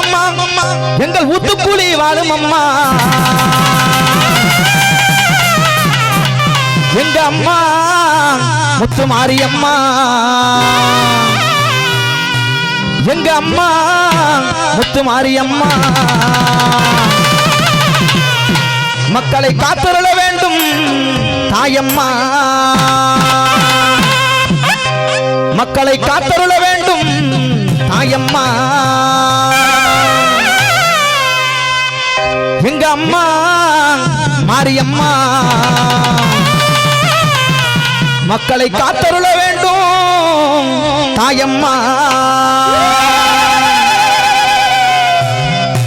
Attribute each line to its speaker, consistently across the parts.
Speaker 1: அம்மா அம்மா எங்கள் புத்துக்குழி வாழும் அம்மா எங்க அம்மா முத்து மாரியம்மா. எங்க அம்மா முத்து மாரியம்மா. மக்களை காத்தருள வேண்டும் தாயம்மா. மக்களை காத்தருள வேண்டும் தாயம்மா. அம்மா மாரியம்மா. மக்களை காத்தருள வேண்டும் தாயம்மா.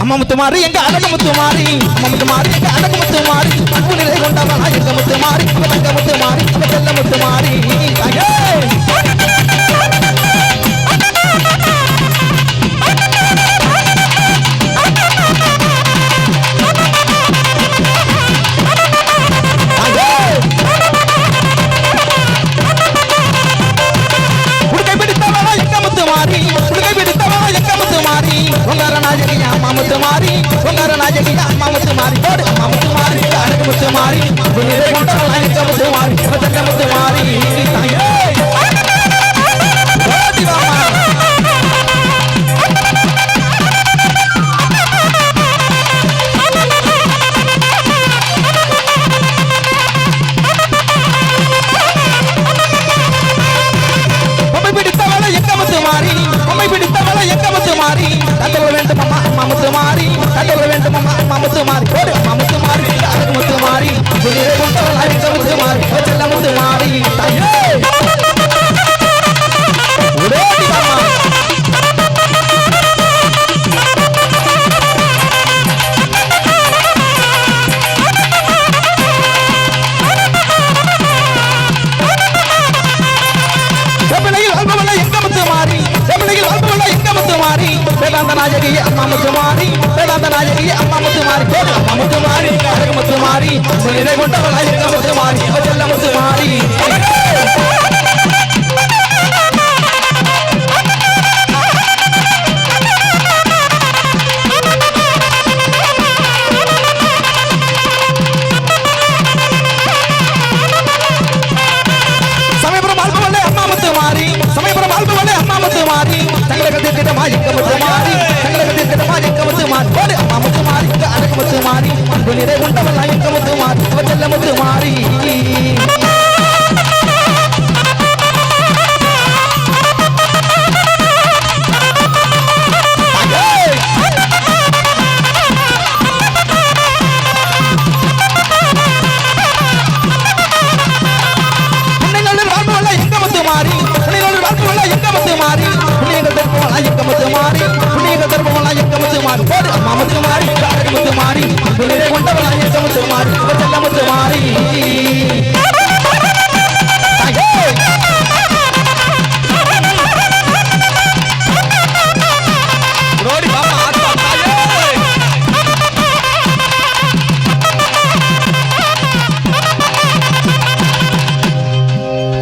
Speaker 1: அம்மா முத்துமாரி எங்க அழக முத்துமாரி. அம்மா முத்துமாரி எங்க அழக முத்துமாரி. அன்பு நிலை கொண்டவளா எங்க முத்துமாரி. அவ தங்க முத்துமாரி அவ செல்ல முத்துமாரி. மாறி முத்துமாரி உடுக்கை பிடித்தவளா எங்க முத்துமாரி உங்கார நாஜகியா மாமுத்து மாறி உங்கார நாஜகியா மாமுத்து மாறி போடு அம்மா முத்துமாரி அழகு முத்து மாறி முத்து மாறி நாயகி அம்மா முத்து மாறி வேதாந்த நாயகி அம்மா முத்து மாறி போடு அம்மா முத்து மாறி அழகு முத்து மாறி நிறை கொண்டவள எங்க முத்து மாறி அவ செல்ல முத்து மாறி மாறி அழகு முத்து மாறி மாறி செல்ல முத்து மாறி.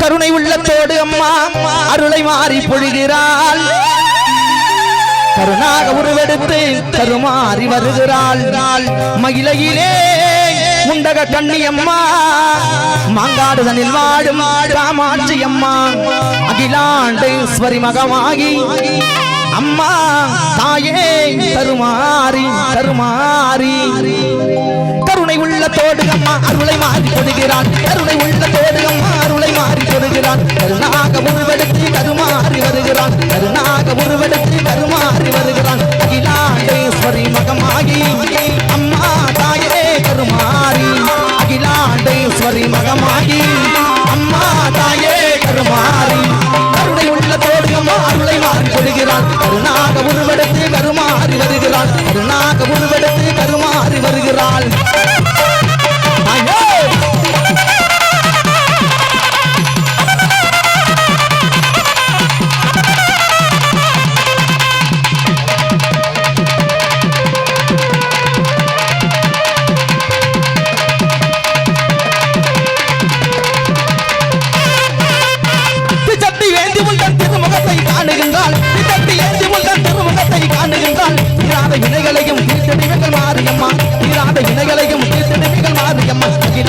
Speaker 1: கருணை உள்ளத்தோடு அம்மா அருளை மாறி பொழிகிறாள். கருணாக உருவெடுத்து கருமாறி வருகிறாள். மகிழையிலே முண்டக கண்ணியம்மா மாங்காடுதனில் வாழும் காமாட்சி அம்மா அகிலாண்டேஸ்வரி மகமாகி அம்மா தாயே தருமாறி தருமாறி கருணை உள்ள தோடுகம்மா அருளை மாறி கொடுகிறான் கருணை உள்ள தோடுகம்மா தருமாறி வருகிறான். கருணாக உருவெடுத்து தருமாறி வருகிறான். கருணாக உருவெடுத்து தருமாறி வருகிறான். அகிலா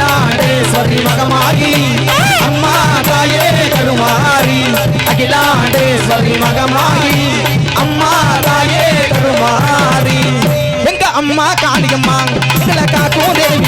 Speaker 1: அகிலாண்டேஸ்வரி மகமாரி அம்மா தாயே கருமாரி அகிலாண்டேஸ்வரி மகமாரி அம்மா தாயே கருமாரி எங்க அம்மா காளியம்மா சில காக்கும் தேவி